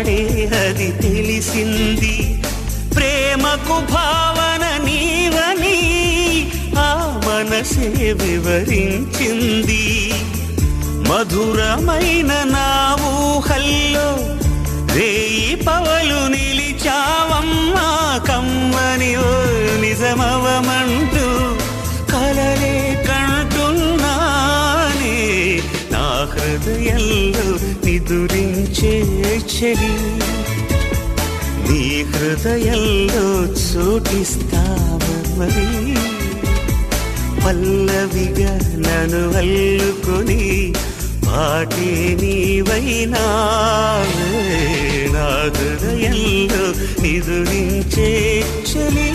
అది తెలిసింది. ప్రేమకు భావన నీవని ఆ మనసే వివరించింది. మధురమైన నా ఊహల్లో రేయి పవలు నిలిచావమ్మా కమ్మని ఓ నిజమవమంటూ కలలే కంటున్నానే. నా హృదయంలో నిదురి చెలి నీ హృదయంలో చోటిస్తావరి పల్లవిగా నన్ను అల్లుకొని పాటే నీవైనా నా హృదయంలో నిదురించే చలి